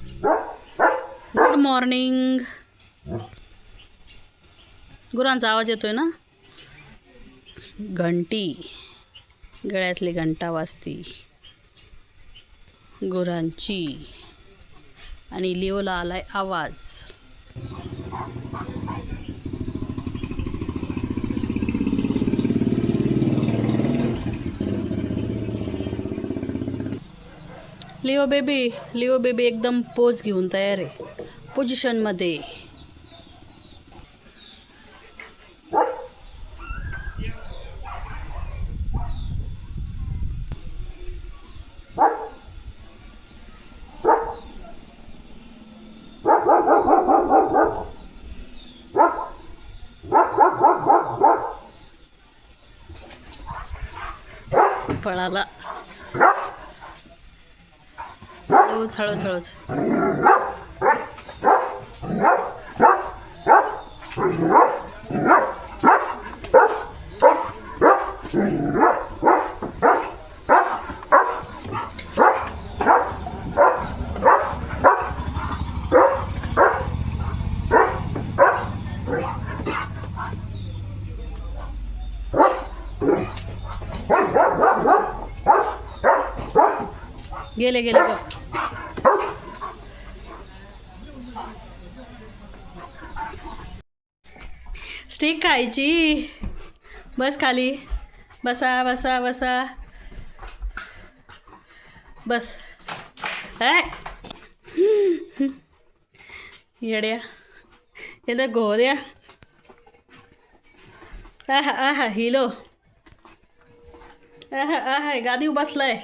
Good morning गुरांचा आवाज येतोय ना? घंटी. गळ्यातली घंटा वाजती. गुरांची. आणि लिओला आलाय आवाज. लिओ बेबी लिओ बेबी एकदम पोज घेऊन तयार आहे. पोझिशनमध्ये पळाला. हळूच हळूच हळूच गेले गेले ठीक खायची. बस खाली. बसा बसा बसा. बस. काय येड्या. येतं गो द्या आहा आहा हिलो. आहा आहा गादी बसलाय.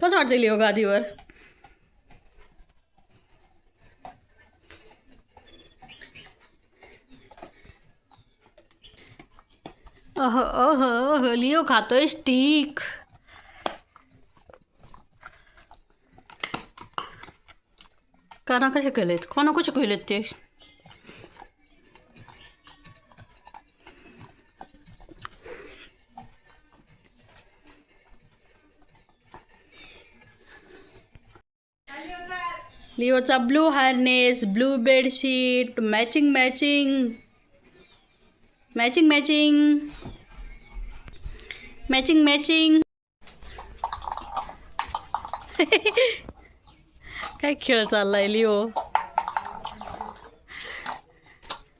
कसं वाटतं लिओ गादीवर? अह अह अह लिओ खातोय स्टिक. काना कसे केलेत? कोणा कसे केलेत ते? लिओचा blue harness blue bedsheet matching matching. Matching matching matching matching काय खेळ चाललाय लिओ?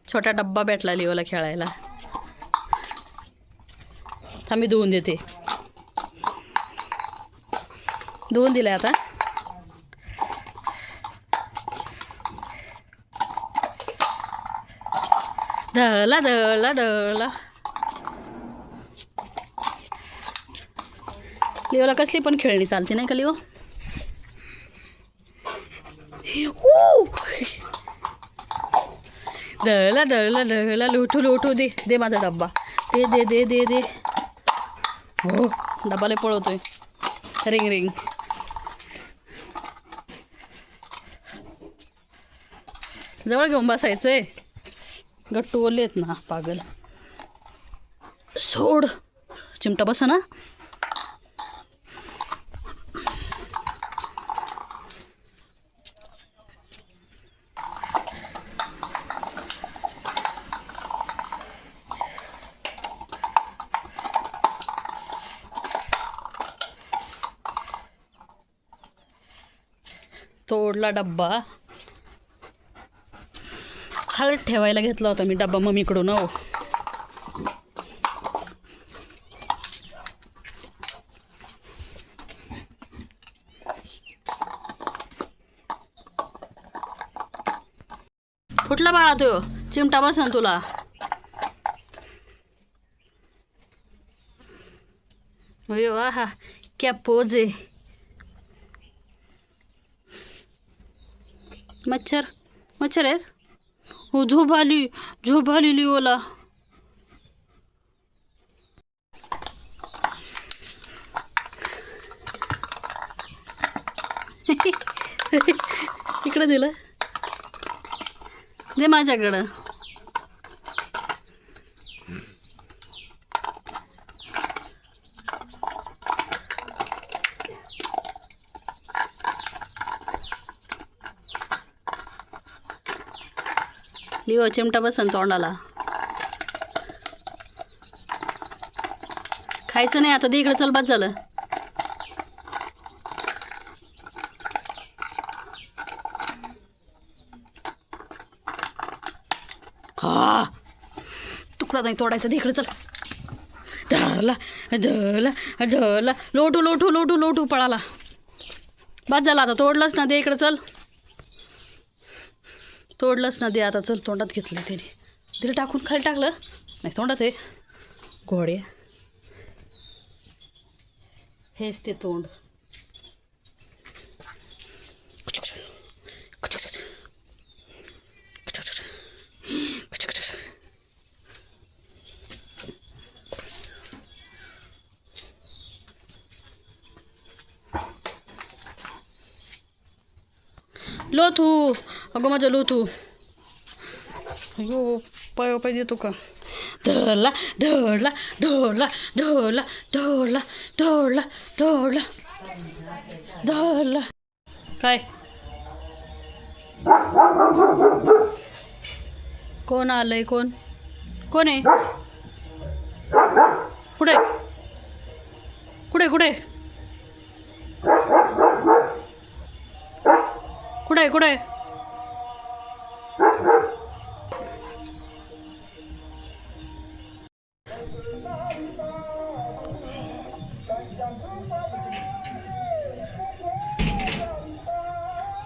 छोटा डब्बा भेटला लिओला खेळायला. थांब मी धुवून देते. धुवून दिलं आता. ढळला ढळला ढळला लिओला कसली पण खेळणी चालते नाही का लिओ ऊ! ढळला ढळला ढळला लोटू लोटू दे दे माझा डब्बा दे दे दे दे दे हो डब्बाला पळवतोय रिंग रिंग जवळ घेऊन बसायचंय गट्टू ओले आहेत ना पागल. सोड. चिमटा बसा ना. तोडला डब्बा. हळद ठेवायला घेतला होता मी डब्बा मम्मीकडून हो. फुटला बाळा तो? चिमटा बसन तुला. अयो आहा क्या पोज आहे. मच्छर मच्छर आहेत? हो झोप आली झोप आलेली ओला इकडं दिलं. दे माझ्याकडं. लिओ चिमटा बसन तोंडाला. खायचं नाही आता दे इकडे चल बाद झालं. हा. तुकडा नाही तोडायचा दे इकडे चल. धरला धरला धरला. लोटू लोटू लोटू लोटू पळाला. बाद झाला आता तोडलंच ना दे इकडे चल. तोडलंच ना दे आता चल तोंडात घेतलं त्याने. तिला टाकून खाली टाकलं. नाही तोंडात आहे. घोडे. हेच ते तोंड. लो तू. अगं माझं तू अयो पाय पाय देतो का धरला धरला धरला धरला धरला धरला धरला धरला काय कोण आलंय कोण कोण आहे कुठे कुठे कुठे कुठे कुठे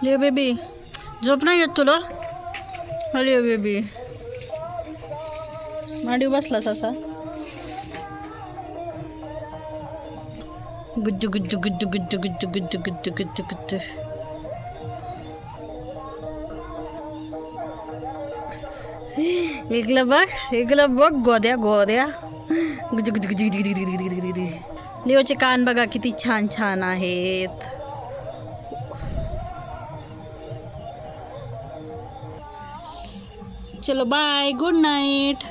ले बेबी झोप नाही येत तुला हलिओ बेबी मांडी बसलास असा गुज्जू गुज्जू गुज्जू गुज्जू गुज्जू गुज्जू गुज्जू गुज्जू गुज्जू इकलं बघ इकलं बघ गोद्या गोद्या गुज्जू गुज्जू गुज्जू गुज्जू गुज्जू गुज्जू गुज्जू गुज्जू गुज्जू. लिओचे कान बघा किती छान छान आहेत चलो बाय गुड नाईट